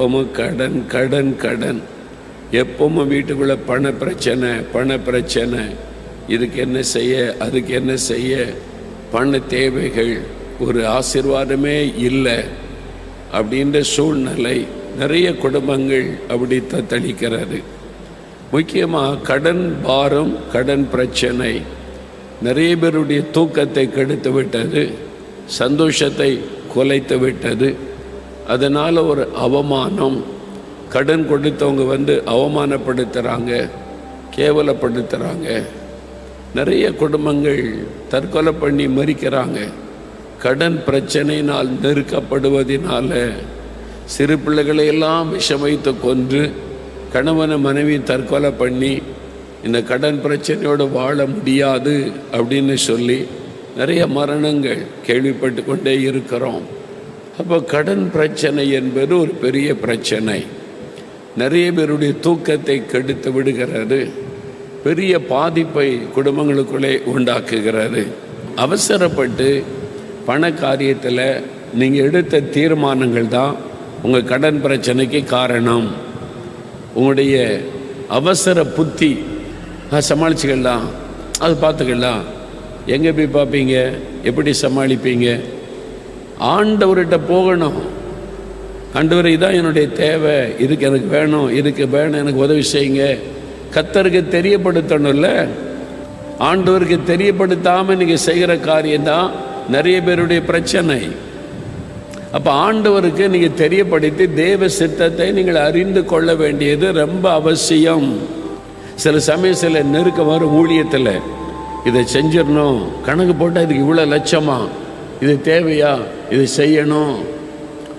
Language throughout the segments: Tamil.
எப்பவும் கடன் கடன் கடன். எப்பவும் வீட்டுக்குள்ளே பண பிரச்சனை பண பிரச்சனை. இதுக்கு என்ன செய்ய அதுக்கு என்ன செய்ய? பண தேவைகள் ஒரு ஆசீர்வாதமே இல்லை. அப்படின்ற சூழ்நிலை நிறைய குடும்பங்கள் அப்படி தத்தளிக்கிறது முக்கியமாக கடன் பாரம் கடன் பிரச்சனை. நிறைய பேருடைய தூக்கத்தை கெடுத்து விட்டது சந்தோஷத்தை குலைத்து விட்டது. அதனால் ஒரு அவமானம். கடன் கொடுத்தவங்க வந்து அவமானப்படுத்துகிறாங்க கேவலப்படுத்துகிறாங்க நிறைய குடும்பங்கள் தற்கொலை பண்ணி மறிக்கிறாங்க. கடன் பிரச்சனையினால் நெருக்கப்படுவதனால சிறு பிள்ளைகளையெல்லாம் விஷம் விஷமைத்து கொன்று கணவனை மனைவி தற்கொலை பண்ணி இந்த கடன் பிரச்சனையோடு வாழ முடியாது அப்படின்னு சொல்லி நிறைய மரணங்கள் கேள்விப்பட்டு கொண்டே இருக்கிறோம். அப்போ கடன் பிரச்சனை என்பது ஒரு பெரிய பிரச்சனை. நிறைய பேருடைய தூக்கத்தை கெடுத்து விடுகிறது. பெரிய பாதிப்பை குடும்பங்களுக்குள்ளே உண்டாக்குகிறது. அவசரப்பட்டு பண காரியத்தில் நீங்கள் எடுத்த தீர்மானங்கள் தான் உங்கள் கடன் பிரச்சனைக்கு காரணம். உங்களுடைய அவசர புத்தி சமாளிச்சுக்கலாம். அது பார்த்துக்கலாம். எங்கே போய் பார்ப்பீங்க? எப்படி சமாளிப்பீங்க? ஆண்டவர்கிட்ட போகணும். ஆண்டவர் இதான் என்னுடைய தேவை. இதுக்கு எனக்கு வேணும் இதுக்கு வேணும் எனக்கு உதவி செய்யுங்க. கத்தருக்கு தெரியப்படுத்தணும்ல. ஆண்டவருக்கு தெரியப்படுத்தாமல் நீங்கள் செய்கிற காரியம்தான் நிறைய பேருடைய பிரச்சனை. அப்போ ஆண்டவருக்கு நீங்கள் தெரியப்படுத்தி தேவ சித்தத்தை நீங்கள் அறிந்து கொள்ள வேண்டியது ரொம்ப அவசியம். சில சமயம் சில நெருக்கம் வரும் ஊழியத்தில். இதை செஞ்சிடணும். கணக்கு போட்டால் இதுக்கு இவ்வளோ லட்சமா? இது தேவையா? இது செய்யணும்.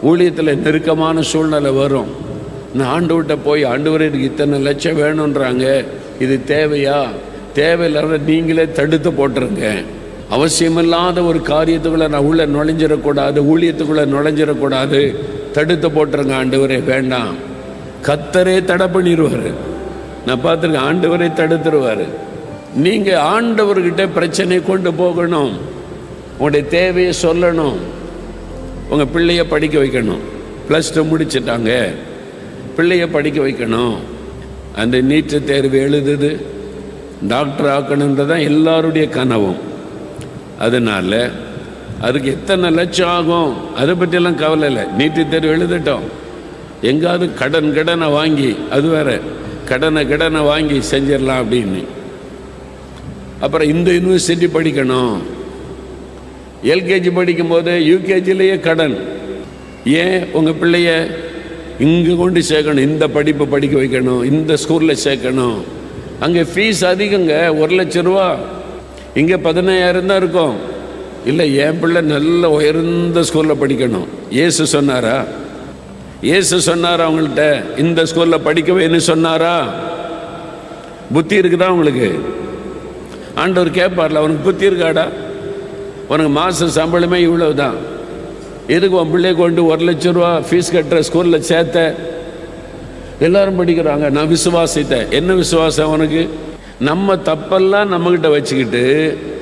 ஊழியத்தில் நெருக்கமான சூழ்நிலை வரும். நான் ஆண்டவர்கிட்ட போய் ஆண்டவரே இதுக்கு இத்தனை லட்சம் வேணுன்றாங்க இது தேவையா? தேவையில்லாத நீங்களே தடுத்து போட்டுருங்க. அவசியமில்லாத ஒரு காரியத்துக்குள்ளே நான் உள்ள நுழைஞ்சிடக்கூடாது ஊழியத்துக்குள்ளே நுழைஞ்சிடக்கூடாது. தடுத்து போட்டுருங்க ஆண்டவரே வேண்டாம். கத்தரே தடை பண்ணிடுவார் நான் பார்த்துருக்கேன் ஆண்டவரே தடுத்துருவார். நீங்கள் ஆண்டவர்கிட்ட பிரச்சனை கொண்டு போகணும். உங்களுடைய தேவையை சொல்லணும். உங்கள் பிள்ளைய படிக்க வைக்கணும். ப்ளஸ் டூ முடிச்சிட்டாங்க. பிள்ளைய படிக்க வைக்கணும். அந்த நீட்டு தேர்வு எழுதுது. டாக்டர் ஆக்கணுன்றது தான் எல்லாருடைய கனவும். அதனால் அதுக்கு எத்தனை லட்சம் ஆகும்? அதை பற்றியெல்லாம் கவலை இல்லை. நீட்டு தேர்வு எழுதிட்டோம். எங்காவது கடன் கடனை வாங்கி அது வேற. கடனை கடனை வாங்கி செஞ்சிடலாம் அப்படின்னு. அப்புறம் இந்த யூனிவர்சிட்டி படிக்கணும். எல்கேஜி படிக்கும்போது யூகேஜிலேயே கடன். ஏன் உங்கள் பிள்ளைய இங்கே கொண்டு சேர்க்கணும்? இந்த படிப்பு படிக்க வைக்கணும். இந்த ஸ்கூலில் சேர்க்கணும். அங்கே ஃபீஸ் அதிகங்க. ஒரு லட்ச ரூபா. இங்கே பதினாயிரம் தான் இருக்கும். இல்லை என் பிள்ளை நல்ல உயர்ந்த ஸ்கூலில் படிக்கணும். ஏசு சொன்னாரா? ஏசு சொன்னாரா அவங்கள்ட்ட? இந்த ஸ்கூலில் படிக்க வைன்னு சொன்னாரா? புத்தி இருக்குதா உங்களுக்கு? ஆண்டவர் கேட்பார்ல அவனுக்கு புத்தி இருக்காடா? உனக்கு மாத சம்பளமே இவ்வளவு தான் எதுக்கு உன் பிள்ளைய கொண்டு ஒரு லட்ச ரூபா ஃபீஸ் கட்டுற ஸ்கூலில் சேர்த்த? எல்லாரும் படிக்கிறாங்க. நான் விசுவாசித்தேன். என்ன விசுவாசம் உனக்கு? நம்ம தப்பெல்லாம் நம்மக்கிட்ட வச்சுக்கிட்டு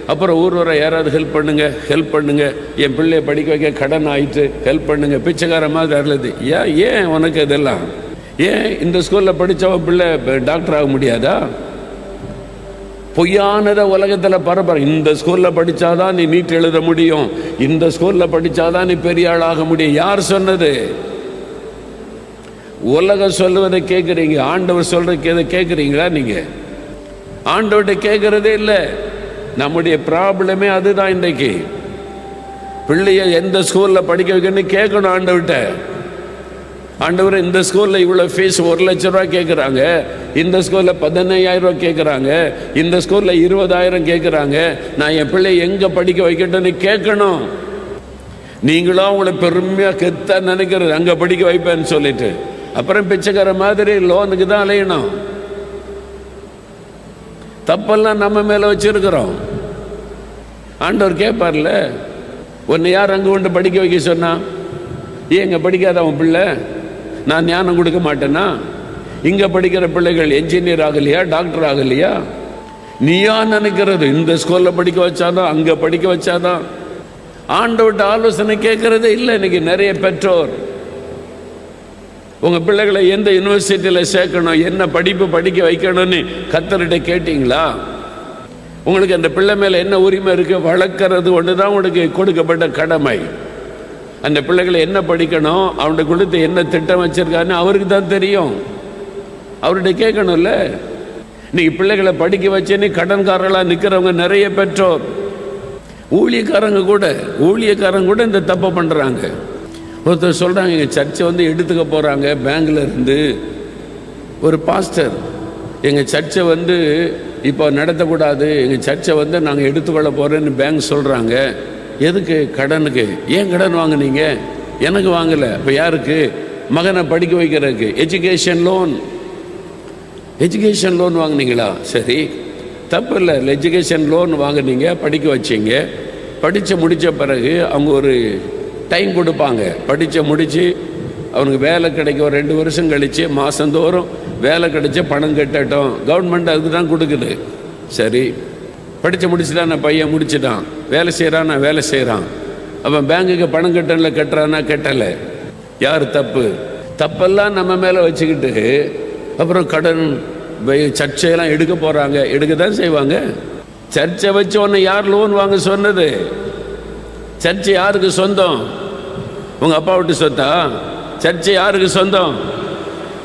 அப்புறம் ஊர் வர யாராவது ஹெல்ப் பண்ணுங்க ஹெல்ப் பண்ணுங்க. என் பிள்ளைய படிக்க வைக்க கடன் ஆயிட்டு ஹெல்ப் பண்ணுங்க. பிச்சைக்கார மாதிரி அருளுது. ஏன் ஏன் உனக்கு இதெல்லாம்? ஏன் இந்த ஸ்கூலில் படித்தவன் பிள்ளை டாக்டர் ஆக முடியாதா? பொய்யானதை உலகத்தில் பரப்பற இந்த ஸ்கூலில் படித்தாதான் நீ நீட் எழுத முடியும். இந்த ஸ்கூலில் படித்தாதான் நீ பெரிய ஆளாக முடியும். யார் சொன்னது? உலகம் சொல்லுவதை கேட்குறீங்க ஆண்டவர் சொல்கிறத கேட்குறீங்களா நீங்கள் ஆண்டவர்கிட்ட கேட்குறதே இல்லை. நம்முடைய ப்ராப்ளமே அதுதான் இன்றைக்கு. பிள்ளைய எந்த ஸ்கூலில் படிக்க வைக்கணும்னு கேட்கணும் ஆண்டவர்கிட்ட. ஆண்டவர் இந்த ஸ்கூலில் இவ்வளோ ஃபீஸ் ஒரு லட்ச ரூபா கேட்குறாங்க இந்த ஸ்கூலில் பதினையாயிரம் கேட்குறாங்க இந்த ஸ்கூலில் இருபதாயிரம் கேட்குறாங்க நான் என் பிள்ளை எங்கே படிக்க வைக்கட்டும்னு கேட்கணும். நீங்களும் அவங்கள பெருமையாக கெத்தா நினைக்கிறது. அங்கே படிக்க வைப்பேன்னு சொல்லிட்டு. அப்புறம் பிச்சைக்கார மாதிரி லோனுக்கு தான் அலையணும். தப்பெல்லாம் நம்ம மேலே வச்சுருக்குறோம். ஆண்டவர் கேட்பார்ல உன்னை யார் அங்கே கொண்டு படிக்க வைக்க சொன்னான் ஏன் இங்கே படிக்காத அவன் பிள்ளை. நான் ஞானம் கொடுக்க மாட்டேனா இங்கே படிக்கிற பிள்ளைகள் என்ஜினியர் ஆகலையா டாக்டர் ஆகலையா? நீயா நினைக்கிறது இந்த ஸ்கூலில் படிக்க வச்சாதான் அங்கே படிக்க வச்சாதான். ஆண்டவட்ட ஆலோசனை கேட்கறதே இல்லை இன்னைக்கு நிறைய பெற்றோர். உங்கள் பிள்ளைகளை எந்த யூனிவர்சிட்டியில் சேர்க்கணும் என்ன படிப்பு படிக்க வைக்கணும்னு கத்தர்கிட்ட கேட்டிங்களா? உங்களுக்கு அந்த பிள்ளை மேலே என்ன உரிமை இருக்குது வளர்க்கறது ஒன்று தான் உங்களுக்கு கொடுக்கப்பட்ட கடமை. அந்த பிள்ளைகளை என்ன படிக்கணும்? அவன்கிட்ட கொடுத்து என்ன திட்டம் வச்சிருக்கான்னு அவருக்கு தான் தெரியும். அவர்கிட்ட கேட்கணும்ல? இன்னைக்கு பிள்ளைகளை படிக்க வச்சேன்னு கடன்காரர்களாக நிற்கிறவங்க நிறைய பெற்றோர். ஊழியக்காரங்க கூட ஊழியக்காரங்க கூட இந்த தப்பை பண்ணுறாங்க ஒருத்தர் சொல்கிறாங்க எங்கள் சர்ச்சை வந்து எடுத்துக்க போகிறாங்க பேங்க்ல இருந்து. ஒரு பாஸ்டர் எங்கள் சர்ச்சை வந்து இப்போ நடத்தக்கூடாது எங்கள் சர்ச்சை வந்து நாங்கள் எடுத்துக்கொள்ள போகிறேன்னு பேங்க் சொல்கிறாங்க எதுக்கு கடனுக்கு? ஏன் கடன் வாங்குனீங்க? எனக்கு வாங்கலை. இப்போ யாருக்கு? மகனை படிக்க வைக்கிறதுக்கு. எஜுகேஷன் லோன் எஜுகேஷன் லோன் வாங்குனீங்களா? சரி. தப்பு இல்லை எஜுகேஷன் லோன் வாங்குனீங்க படிக்க வச்சீங்க. படித்து முடித்த பிறகு அவங்க ஒரு டைம் கொடுப்பாங்க. படித்து முடித்து அவனுக்கு வேலை கிடைக்கும். ஒரு ரெண்டு வருஷம் கழித்து மாதந்தோறும் வேலை கிடைச்ச பணம் கட்டட்டும். கவர்மெண்ட் அதுக்கு தான் கொடுக்குது. சரி. படித்து முடிச்சுட்டான் நான் பையன் முடிச்சிட்டான். வேலை செய்கிறான் நான் வேலை செய்கிறான் அவன் பேங்குக்கு பணம் கட்டல கட்டுறானா? கட்டலை. யார் தப்பு? தப்பெல்லாம் நம்ம மேலே வச்சுக்கிட்டு அப்புறம் கடன் வை- சர்ச்சையெல்லாம் எடுக்க போகிறாங்க எடுக்க தான் செய்வாங்க. சர்ச்சை வச்சு உன்னை யார் லோன் வாங்க சொன்னது? சர்ச்சை யாருக்கு சொந்தம்? உங்கள் அப்பா விட்டு சொத்தா? சர்ச்சை யாருக்கு சொந்தம்?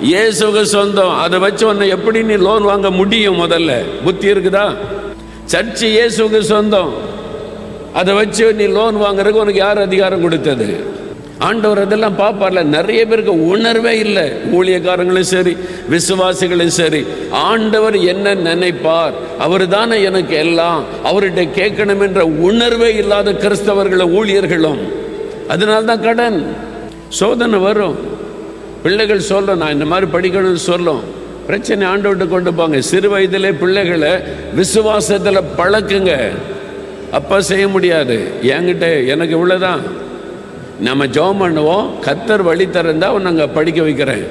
இயேசுக்கு சொந்தம். அதை வச்சு உன்னை எப்படி நீ லோன் வாங்க முடியும் முதல்ல? புத்தி இருக்குதா? சர்ச்சு இயேசுக்கு சொந்தம். அதை வச்சு நீ லோன் வாங்குறதுக்கு உனக்கு யார் அதிகாரம் கொடுத்தது? ஆண்டவர் அதெல்லாம் பார்ப்பார்ல. நிறைய பேருக்கு உணர்வே இல்லை. ஊழியக்காரங்களும் சரி விசுவாசிகளும் சரி. ஆண்டவர் என்ன நினைப்பார்? அவர் தானே எனக்கு எல்லாம். அவர்கிட்ட கேட்கணும் என்ற உணர்வே இல்லாத கிறிஸ்தவர்களும் ஊழியர்களும். அதனால்தான் கடன். சோதனை வரும். பிள்ளைகள் சொல்லும் நான் இந்த மாதிரி படிக்கணும்னு சொல்லும். பிரச்சனை ஆண்டவர்கிட்ட கொண்டு போங்க. சிறு வயதிலே பிள்ளைகளை விசுவாசத்தில் பழக்குங்க. அப்பா செய்ய முடியாது. என்கிட்ட எனக்கு இவ்வளோதான் நம்ம ஜோம் பண்ணுவோம். கத்தர் வழி திறந்தா நாங்கள் படிக்க வைக்கிறேன்.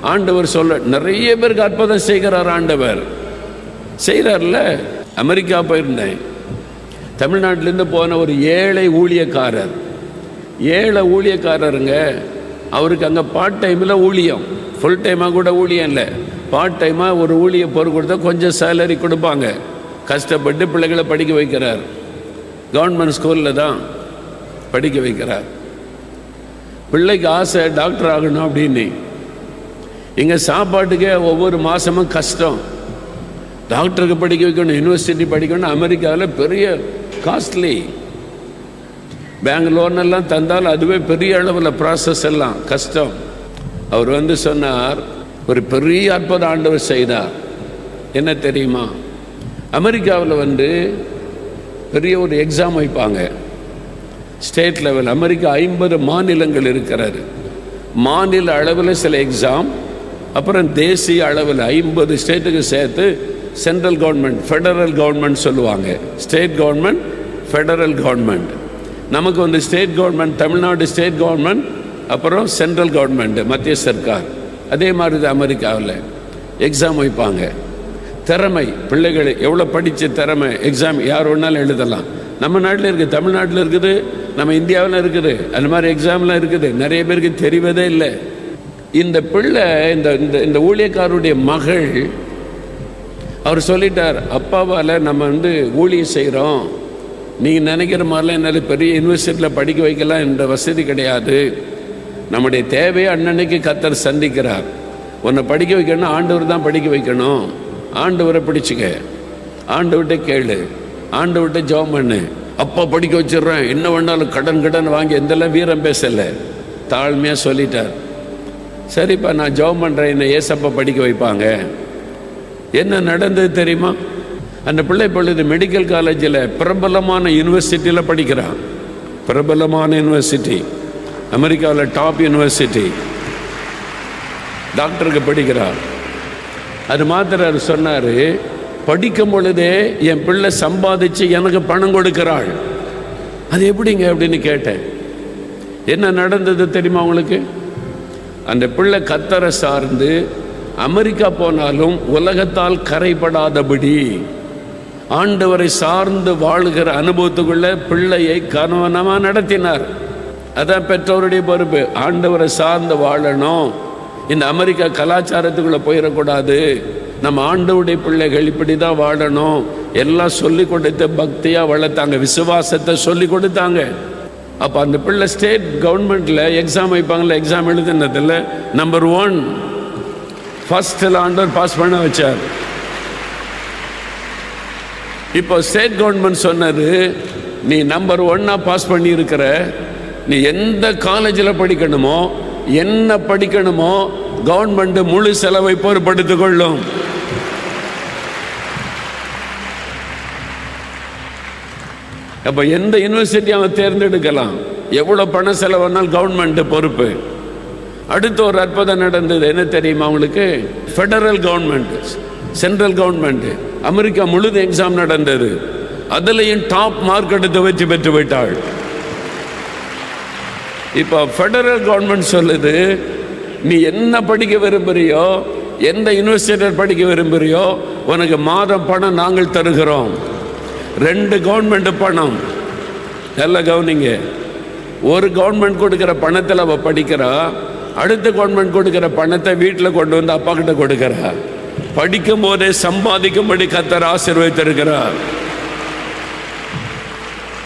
ஆண்டவர் சொல்ல நிறைய பேருக்கு அற்புதம் செய்கிறார் ஆண்டவர். செய்கிறார்ல அமெரிக்கா போயிருந்தேன். தமிழ்நாட்டிலேருந்து போன ஒரு ஏழை ஊழியக்காரர். ஏழை ஊழியக்காரருங்க. அவருக்கு அங்கே பார்ட் டைமில் ஊழியம். ஃபுல் டைமாக கூட ஊழியம் இல்லை. பார்ட் டைமாக ஒரு ஊழியை பொறு கொடுத்தா கொஞ்சம் சேலரி கொடுப்பாங்க. கஷ்டப்பட்டு பிள்ளைகளை படிக்க வைக்கிறார். கவர்மெண்ட் ஸ்கூலில் தான் படிக்க வைக்கிறார். பிள்ளைக்கு ஆசை டாக்டர் ஆகணும் அப்படின்னு. இங்கே சாப்பாட்டுக்கே ஒவ்வொரு மாதமும் கஷ்டம். டாக்டருக்கு படிக்க வைக்கணும் யூனிவர்சிட்டி படிக்கணும் அமெரிக்காவில் பெரிய காஸ்ட்லி பேங்க் லோன் எல்லாம் தந்தால் அதுவே பெரிய அளவில் ப்ராசஸ் எல்லாம் கஷ்டம். அவர் வந்து சொன்னார் ஒரு பெரிய அற்புத ஆண்டவர் செய்தார். என்ன தெரியுமா? அமெரிக்காவில் வந்து பெரிய ஒரு எக்ஸாம் வைப்பாங்க. ஸ்டேட் லெவல் அமெரிக்கா ஐம்பது மாநிலங்கள் இருக்கிறாரு மாநில அளவில் சில எக்ஸாம் அப்புறம் தேசிய அளவில் ஐம்பது ஸ்டேட்டுக்கு சேர்த்து சென்ட்ரல் கவர்மெண்ட் ஃபெடரல் கவர்மெண்ட் சொல்லுவாங்க. ஸ்டேட் கவர்மெண்ட் ஃபெடரல் கவர்மெண்ட் நமக்கு வந்து state government Tamil Nadu state government அப்புறம் சென்ட்ரல் கவர்மெண்ட் மத்திய சர்க்கார். அதே மாதிரி தான் அமெரிக்காவில் எக்ஸாம் வைப்பாங்க. திறமை பிள்ளைகள் எவ்வளோ படித்த திறமை எக்ஸாம் யார் வேணாலும் எழுதலாம். நம்ம நாட்டில் இருக்குது தமிழ்நாட்டில் இருக்குது நம்ம இந்தியாவில் இருக்குது அந்த மாதிரி எக்ஸாம்லாம் இருக்குது. நிறைய பேருக்கு தெரிவதே இல்லை. இந்த பிள்ளை இந்த இந்த இந்த ஊழியக்காரருடைய மகள் அவர் சொல்லிட்டார் அப்பாவால் நம்ம வந்து ஊழியம் செய்கிறோம். நீங்கள் நினைக்கிற மாதிரிலாம் என்னால் பெரிய யூனிவர்சிட்டியில் படிக்க வைக்கலாம் என்ற வசதி கிடையாது. நம்முடைய தேவையை அன்னன்னைக்கு கத்தர் சந்திக்கிறார். உன்னை படிக்க வைக்கணும் ஆண்டவர் தான் படிக்க வைக்கணும். ஆண்டவரை பிடிச்சிக்க. ஆண்டவர்கிட்ட கேளு. ஆண்டவர்கிட்ட ஜெபம் பண்ணு. அப்பா படிக்க வச்சிடுறேன். என்ன வேணாலும் கடன் கடன் வாங்கி எந்தெல்லாம் வீரம் பேசலை. தாழ்மையாக சொல்லிட்டார். சரிப்பா நான் ஜெபம் பண்ணுறேன் என்னை ஏசப்பா படிக்க வைப்பாங்க. என்ன நடந்தது தெரியுமா? அந்த பிள்ளை பொழுது மெடிக்கல் காலேஜில் பிரபலமான யூனிவர்சிட்டியில் படிக்கிறான். பிரபலமான யூனிவர்சிட்டி அமெரிக்காவில் டாப் யூனிவர்சிட்டி டாக்டருக்கு படிக்கிறார். அது மாத்திர அவர் சொன்னார் படிக்கும் பொழுதே என் பிள்ளை சம்பாதிச்சு எனக்கு பணம் கொடுக்கிறாள். அது எப்படிங்க அப்படின்னு கேட்டேன். என்ன நடந்தது தெரியுமா உங்களுக்கு? அந்த பிள்ளை கத்தரை சார்ந்து அமெரிக்கா போனாலும் உலகத்தால் கரைப்படாதபடி ஆண்டவரை சார்ந்து வாழுகிற அனுபவத்துக்குள்ள பிள்ளையை கணவனமாக நடத்தினார். அதான் பெற்றோருடைய பொறுப்பு. ஆண்டவரை சார்ந்து வாழணும். இந்த அமெரிக்கா கலாச்சாரத்துக்குள்ளே போயிடக்கூடாது. நம்ம ஆண்டவுடைய பிள்ளைகள் இப்படி தான் வாழணும். எல்லாம் சொல்லி கொடுத்து பக்தியாக வளர்த்தாங்க. விசுவாசத்தை சொல்லி கொடுத்தாங்க. அப்போ அந்த பிள்ளை ஸ்டேட் கவர்மெண்ட்டில் எக்ஸாம் வைப்பாங்களே எக்ஸாம் எழுதுனதில் நம்பர் ஒன் ஃபஸ்ட்டில் ஆண்டவர் பாஸ் பண்ண வச்சார். இப்போ ஸ்டேட் கவர்மெண்ட் சொன்னது நீ நம்பர் ஒன்னாக பாஸ் பண்ணியிருக்கிற நீ எந்த காலேஜில் படிக்கணுமோ என்ன படிக்கணுமோ கவர்மெண்ட் முழு செலவை பொறுப்படுத்திக் கொள்ளும். அப்போ எந்த யூனிவர்சிட்டி அவன் தேர்ந்தெடுக்கலாம்? எவ்வளோ பண செலவுனால் கவர்மெண்ட் பொறுப்பு. அடுத்து ஒரு அற்புதம் நடந்தது என்ன தெரியுமா அவங்களுக்கு federal government central government America முழுது எக்ஸாம் நடந்தது. அதுலேயும் டாப் மார்க் எடுத்து வெற்றி பெற்று விட்டாள். இப்போ ஃபெடரல் கவர்மெண்ட் சொல்லுது நீ என்ன படிக்க விரும்புகிறியோ எந்த யூனிவர்சிட்டியில் படிக்க விரும்புகிறியோ உனக்கு மாதம் பணம் நாங்கள் தருகிறோம். ரெண்டு கவர்மெண்ட் பணம். நல்லா கவனிங்க. ஒரு கவர்மெண்ட் கொடுக்குற பணத்தில் அவள் படிக்கிறா அடுத்த கவர்மெண்ட் கொடுக்குற பணத்தை வீட்டில் கொண்டு வந்து அப்பா கிட்ட கொடுக்குறா. படிக்கும் போதே சம்பாதிக்கும்படி கத்தர் ஆசீர்வதித்திருக்கிறார்.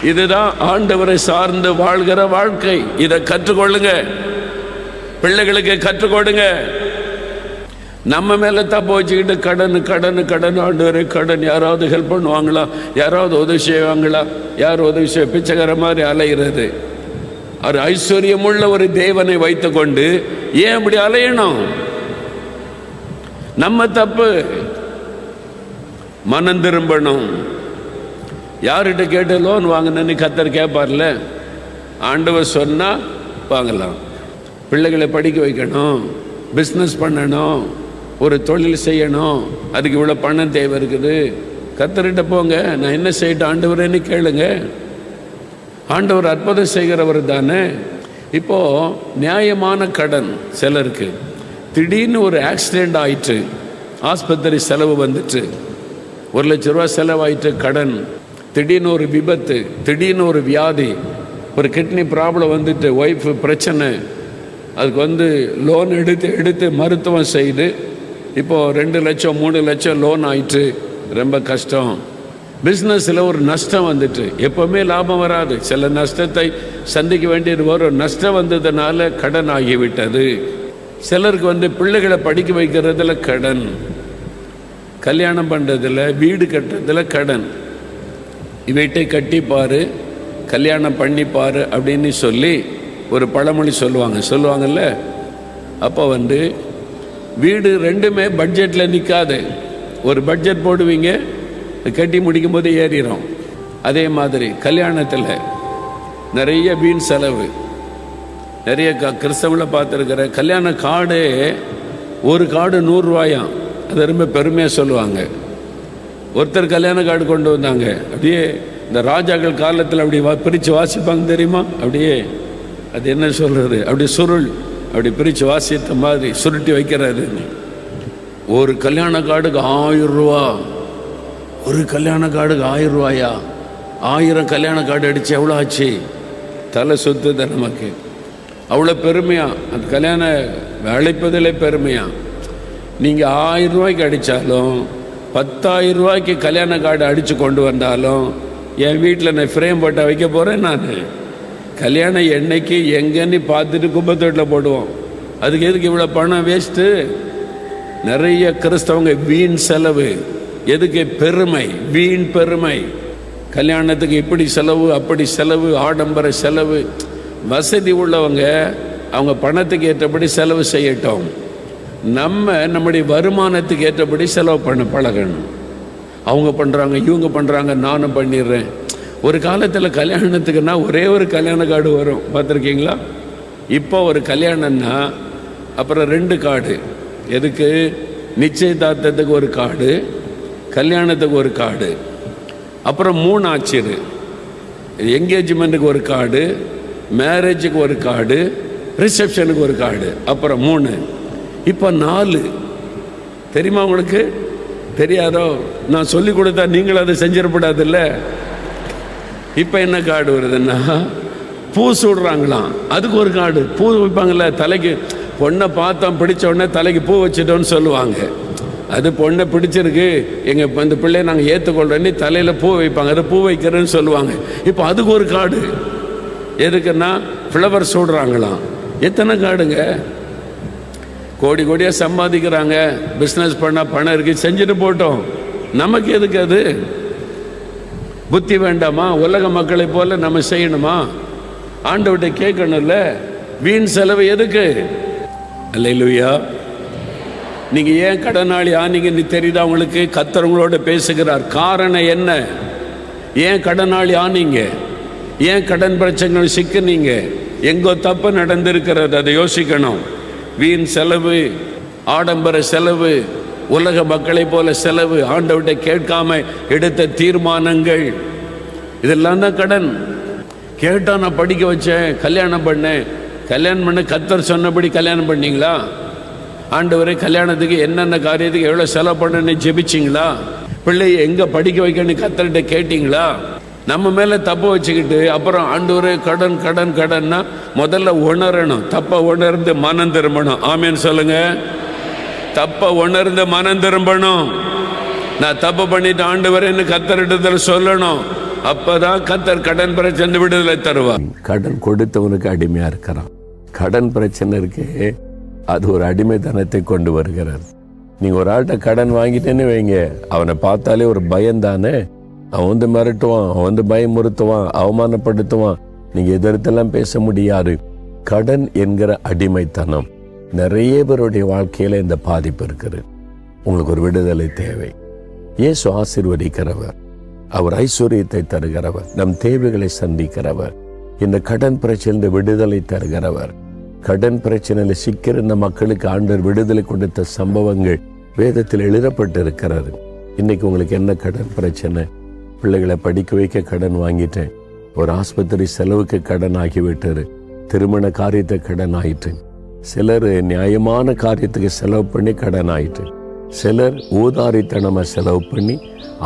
இதுதான் ஆண்டவரை சார்ந்து வாழ்கிற வாழ்க்கை. இதை கற்றுக்கொள்ளுங்க. பிள்ளைகளுக்கு கற்றுக்கொடுங்க. நம்ம மேல தப்பு வச்சுக்கிட்டு கடன் கடன் கடன் ஆண்டவரே கடன். யாராவது ஹெல்ப் பண்ணுவாங்களா? யாராவது உதவி செய்வாங்களா? யார் உதவி செய்ய பிச்சைக்கார மாதிரி அலைகிறது அவர் ஐஸ்வர்யமுள்ள ஒரு தேவனை வைத்துக்கொண்டு ஏன் அப்படி அலையணும்? நம்ம தப்பு. மனம் திரும்பணும். யார்கிட்ட கேட்டு லோன் வாங்கினேன்னு கத்தர் கேட்பார்ல ஆண்டவர் சொன்னால் வாங்கலாம். பிள்ளைகளை படிக்க வைக்கணும். பிஸ்னஸ் பண்ணணும். ஒரு தொழில் செய்யணும். அதுக்கு இவ்வளோ பணம் தேவை இருக்குது. கத்தர்கிட்ட போங்க. நான் என்ன செய்யட்டும்? ஆண்டவரேன்னு கேளுங்க. ஆண்டவர் அற்புதம் செய்கிறவர் தானே. இப்போது நியாயமான கடன் சிலருக்கு. திடீர்னு ஒரு ஆக்சிடெண்ட் ஆயிற்று. ஆஸ்பத்திரி செலவு வந்துட்டு ஒரு லட்ச ரூபா செலவாயிட்டு கடன். திடீர்னு ஒரு விபத்து திடீர்னு ஒரு வியாதி ஒரு கிட்னி ப்ராப்ளம் வந்துட்டு ஒய்ஃப் பிரச்சனை அதுக்கு வந்து லோன் எடுத்து எடுத்து மருத்துவம் செய்து இப்போது ரெண்டு லட்சம் மூணு லட்சம் லோன் ஆயிட்டு ரொம்ப கஷ்டம். பிஸ்னஸில் ஒரு நஷ்டம் வந்துட்டு. எப்போவுமே லாபம் வராது. சில நஷ்டத்தை சந்திக்க வேண்டியது வரும் நஷ்டம் வந்ததுனால கடன் ஆகிவிட்டது. சிலருக்கு வந்து பிள்ளைகளை படிக்க வைக்கிறதுல கடன். கல்யாணம் பண்ணுறதில் வீடு கட்டுறதுல கடன். இவற்றை கட்டிப்பார் கல்யாணம் பண்ணிப்பார் அப்படின்னு சொல்லி ஒரு பழமொழி சொல்லுவாங்க. சொல்லுவாங்கல்ல? அப்போ வந்து வீடு ரெண்டுமே பட்ஜெட்டில் நிற்காது ஒரு பட்ஜெட் போடுவீங்க கட்டி முடிக்கும் போது ஏறிடும் அதே மாதிரி கல்யாணத்தில் நிறைய வீண் செலவு. நிறைய க கிறிஸ்தவங்களை பார்த்துருக்கிற கல்யாண கார்டு ஒரு கார்டு நூறுரூவாயாம் அது ரொம்ப பெருமையாக சொல்லுவாங்க. ஒருத்தர் கல்யாண கார்டு கொண்டு வந்தாங்க. அப்படியே இந்த ராஜாக்கள் காலத்தில் அப்படி வா பிரித்து வாசிப்பாங்க தெரியுமா? அப்படியே அது என்ன சொல்கிறது அப்படி சுருள் அப்படி பிரித்து வாசித்த மாதிரி சுருட்டி வைக்கிறாரு ஒரு கல்யாண கார்டுக்கு ஆயிரம் ரூபா. ஒரு கல்யாண கார்டுக்கு ஆயிரம் ரூபாயா? ஆயிரம் கல்யாண கார்டு அடித்து எவ்வளோ ஆச்சு? தலை சுத்துது நமக்கு. அவ்வளோ பெருமையாக அந்த கல்யாண அழைப்பதிலே பெருமையாக நீங்கள் ஆயிரம் ரூபாய்க்கு அடித்தாலும் பத்தாயிரம் ரூபாய்க்கு கல்யாண கார்டு அடித்து கொண்டு வந்தாலும் என் வீட்டில் நான் ஃப்ரேம் போட்டால் வைக்க போகிறேன் நான். கல்யாணம் என்னைக்கு எங்கேன்னு பார்த்துட்டு கும்பத்தோட்டில் போடுவோம். அதுக்கு எதுக்கு இவ்வளோ பணம் வேஸ்ட்டு நிறைய கிறிஸ்தவங்க வீண் செலவு. எதுக்கு பெருமை? வீண் பெருமை. கல்யாணத்துக்கு இப்படி செலவு அப்படி செலவு ஆடம்பர செலவு. வசதி உள்ளவங்க அவங்க பணத்துக்கு ஏற்றபடி செலவு செய்யட்டும். நம்ம நம்முடைய வருமானத்துக்கு ஏற்றபடி செலவு பண்ண பழகணும். அவங்க பண்ணுறாங்க இவங்க பண்ணுறாங்க நானும் பண்ணிடுறேன். ஒரு காலத்தில் கல்யாணத்துக்குன்னா ஒரே ஒரு கல்யாண கார்டு வரும். பார்த்துருக்கீங்களா? இப்போ ஒரு கல்யாணம்னா அப்புறம் ரெண்டு கார்டு. எதுக்கு? நிச்சயதார்த்தத்துக்கு ஒரு கார்டு கல்யாணத்துக்கு ஒரு கார்டு அப்புறம் மூணு ஆச்சிரு என்கேஜ்மெண்ட்டுக்கு ஒரு கார்டு மேரேஜுக்கு ஒரு கார்டு ரிசப்ஷனுக்கு ஒரு கார்டு அப்புறம் மூணு. இப்போ நாலு. தெரியுமா உங்களுக்கு? தெரியாதோ? நான் சொல்லி கொடுத்தா நீங்களும் அதை செஞ்சிடப்படாதுல்ல? இப்போ என்ன காடு வருதுன்னா பூ சுடுறாங்களாம். அதுக்கு ஒரு காடு. பூ வைப்பாங்கல்ல தலைக்கு. பொண்ணை பார்த்தோம் பிடிச்ச உடனே தலைக்கு பூ வச்சிட்டோன்னு சொல்லுவாங்க. அது பொண்ணை பிடிச்சிருக்கு. எங்கள் இந்த பிள்ளைய நாங்கள் ஏற்றுக்கொள்கிறோன்னு தலையில் பூ வைப்பாங்க. அது பூ வைக்கிறேன்னு சொல்லுவாங்க. இப்போ அதுக்கு ஒரு காடு. எதுக்குன்னா ஃப்ளவர் சூடுறாங்களாம். எத்தனை காடுங்க? கோடி கோடியாக சம்பாதிக்கிறாங்க. பிஸ்னஸ் பண்ணால் பணம் இருக்குது செஞ்சுட்டு போட்டோம். நமக்கு எதுக்கு அது? புத்தி வேண்டாமா? உலக மக்களை போல நம்ம செய்யணுமா? ஆண்டவர்கிட்ட கேட்கணும்ல. வீண் செலவு எதுக்கு? அல்லையா நீங்கள் ஏன் கடனாளி ஆனீங்கன்னு தெரியுதா உங்களுக்கு? கத்தரவங்களோட பேசுகிறார். காரணம் என்ன? ஏன் கடனாளி ஆனீங்க? ஏன் கடன் பிரச்சனைகள் சிக்கினீங்க? எங்கோ தப்பு நடந்திருக்கிறது. அதை யோசிக்கணும். வீண் செலவு ஆடம்பர செலவு உலக மக்களைப் போல செலவு ஆண்டவர்கிட்ட கேட்காம எடுத்த தீர்மானங்கள். இதெல்லாம் தான் கடன். கேட்டால் நான் படிக்க வச்சேன் கல்யாணம் பண்ணேன். கல்யாணம் பண்ண கத்தர் சொன்னபடி கல்யாணம் பண்ணீங்களா? ஆண்டவரே கல்யாணத்துக்கு என்னென்ன காரியத்துக்கு எவ்வளோ செலவு பண்ணுன்னு ஜெபிச்சிங்களா? பிள்ளையை எங்கே படிக்க வைக்கணும்னு கத்தர்கிட்ட கேட்டிங்களா? நம்ம மேலே தப்பை வச்சுக்கிட்டு அப்புறம் ஆண்டவரே கடன் கடன் கடன்னா முதல்ல உணரணும். தப்பை உணர்ந்து மனம் திரும்பணும். ஆமேன்னு சொல்லுங்க. தப்பை உணர்ந்து மனம் திரும்பணும். நான் தப்பு பண்ணிட்டு ஆண்டவரேன்னு கத்தரிடத்தில் சொல்லணும். அப்போதான் கத்தர் கடன் பிரச்சனை விடுதலை தருவார். கடன் கொடுத்தவனுக்கு அடிமையாக இருக்கிறான். கடன் பிரச்சனை இருக்கு அது ஒரு அடிமைத்தனத்தை கொண்டு வருகிறது. நீங்கள் ஒரு ஆள்கிட்ட கடன் வாங்கிட்டேன்னு வைங்க அவனை பார்த்தாலே ஒரு பயம் தானே அவன் வந்து மிரட்டுவான் அவன் வந்து பயமுறுத்துவான் அவமானப்படுத்துவான். நீங்க எதிர்த்தெல்லாம் பேச முடியாது. கடன் என்கிற அடிமைத்தனம். நிறைய பேருடைய வாழ்க்கையில இந்த பாதிப்பு இருக்குது. உங்களுக்கு ஒரு விடுதலை தேவை. இயேசு ஆசிர்வதிக்கிறவர். அவர் ஐஸ்வர்யத்தை தருகிறவர். நம் தேவைகளை சந்திக்கிறவர். இந்த கடன் பிரச்சனை விடுதலை தருகிறவர். கடன் பிரச்சனையில் சிக்கிற மக்களுக்கு ஆண்டர் விடுதலை கொடுத்த சம்பவங்கள் வேதத்தில் எழுதப்பட்டிருக்கிறது. இன்னைக்கு உங்களுக்கு என்ன கடன் பிரச்சனை? பிள்ளைகளை படிக்க வைக்க கடன் வாங்கிட்டேன். ஒரு ஆஸ்பத்திரி செலவுக்கு கடன் ஆகிவிட்டாரு திருமண காரியத்தை கடன் ஆயிட்டு சிலர் நியாயமான காரியத்துக்கு செலவு பண்ணி கடன் ஆயிட்டு சிலர் ஊதாரித்தனமாக செலவு பண்ணி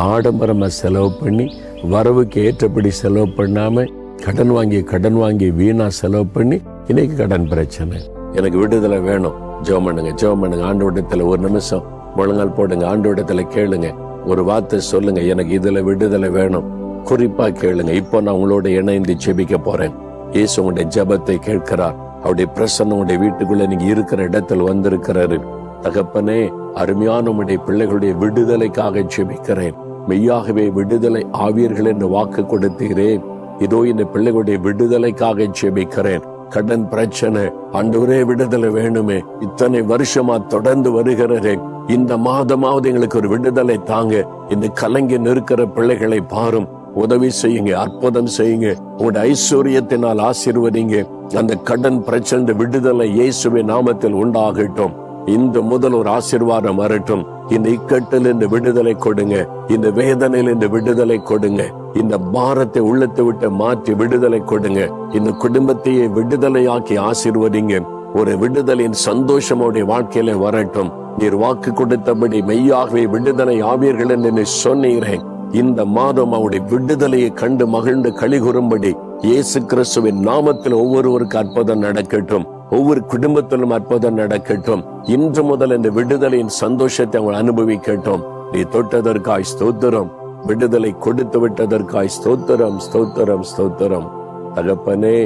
ஆடம்பரமாக செலவு பண்ணி வரவுக்கு ஏற்றபடி செலவு பண்ணாமல் கடன் வாங்கி கடன் வாங்கி வீணாக செலவு பண்ணி இன்னைக்கு கடன் பிரச்சனை. எனக்கு விடுதலை வேணும். ஜோம் பண்ணுங்க ஜோம் பண்ணுங்க. ஆண்டோட்டத்துல ஒரு நிமிஷம். முழங்கால் போடுங்க ஆண்டோட்டத்துல கேளுங்க. ஒரு வார்த்தை சொல்லுங்க எனக்கு இதுல விடுதலை வேணும். குறிப்பா கேளுங்க இப்போ நான் உங்களோட இணைந்து செபிக்க போறேன். இயேசு உங்களுடைய ஜெபத்தை கேட்கிறார். அவருடைய பிரசன்னம் உங்களுடைய வீட்டுக்குள்ள நீங்க இருக்கிற இடத்துல வந்திருக்கிறாரு. தகப்பனே அருமையான உடைய பிள்ளைகளுடைய விடுதலைக்காக செபிக்கிறேன் மெய்யாகவே விடுதலை ஆவியர்கள் என்று வாக்கு கொடுத்தீரேன் இதோ இந்த பிள்ளைகளுடைய விடுதலைக்காக செபிக்கிறேன் கடன் பிரச்சனை ஆண்டவரே விடுதலை வேணுமே. இத்தனை வருஷமா தொடர்ந்து வருகிறதே. இந்த மாதமாவது எங்களுக்கு ஒரு விடுதலை தாங்க. இந்த கலங்கி நிற்கிற பிள்ளைகளை பாரும். உதவி செய்யுங்க அற்புதம் செய்யுங்க. உங்களுடைய ஐஸ்வர்யத்தினால் ஆசீர்வதிங்க. அந்த கடன் பிரச்சனை விடுதலை இயேசுவின் நாமத்தில் உண்டாகட்டும். இந்த முதல் ஒரு ஆசீர்வாதம் வரட்டும். இந்த இக்கட்டில் இந்த விடுதலை கொடுங்க. இந்த வேதனையில் இந்த விடுதலை கொடுங்க. இந்த பாரத்தை உள்ளத்தை விட்டு மாற்றி விடுதலை கொடுங்க. இந்த குடும்பத்தையே விடுதலையாக்கி ஆசிர்வதிங்க. ஒரு விடுதலின் சந்தோஷமோடைய வாழ்க்கையில வரட்டும். நீர் வாக்கு கொடுத்தபடி மெய்யாகவே விடுதலை ஆவீர்கள் என்று சொன்னீரேன் இந்த மாதம் அவருடைய விடுதலையை கண்டு மகிழ்ந்து கழிகுறும்படி இயேசு கிறிஸ்துவின் நாமத்தில் ஒவ்வொருவருக்கு அற்புதம் நடக்கட்டும். ஒவ்வொரு குடும்பத்திலும் அற்புதம் நடக்கட்டும். இன்று முதல் இந்த விடுதலையின் சந்தோஷத்தை அவங்க அனுபவிக்கட்டும். நீ தொட்டதற்காய் ஸ்தோத்திரம். விடுதலை கொடுத்து விட்டதற்காய் ஸ்தோத்திரம் ஸ்தோத்திரம் ஸ்தோத்திரம். தகப்பனே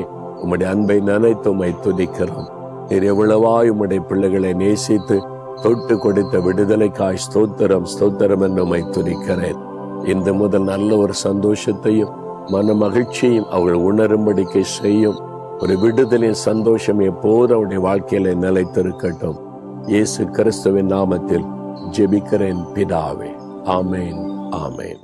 உம்முடைய அன்பை நினைத்து உம்மை துதிக்கிறோம். நீர் எவ்வளவாய் உம்முடைய பிள்ளைகளை நேசித்து தொட்டு கொடுத்த விடுதலைக்காய் ஸ்தோத்திரம் ஸ்தோத்திரம் என்று உம்மை துதிக்கிறேன். இந்த முதல் நல்ல ஒரு சந்தோஷத்தையும் மன மகிழ்ச்சியும் அவர்கள் உணரும்படிக்கு செய்யும். ஒரு விடுதலின் சந்தோஷம் எப்போது அவருடைய வாழ்க்கையில நிலைத்திருக்கட்டும். இயேசு கிறிஸ்துவின் நாமத்தில் ஜெபிக்கிறேன் பிதாவே. ஆமேன் ஆமேன்.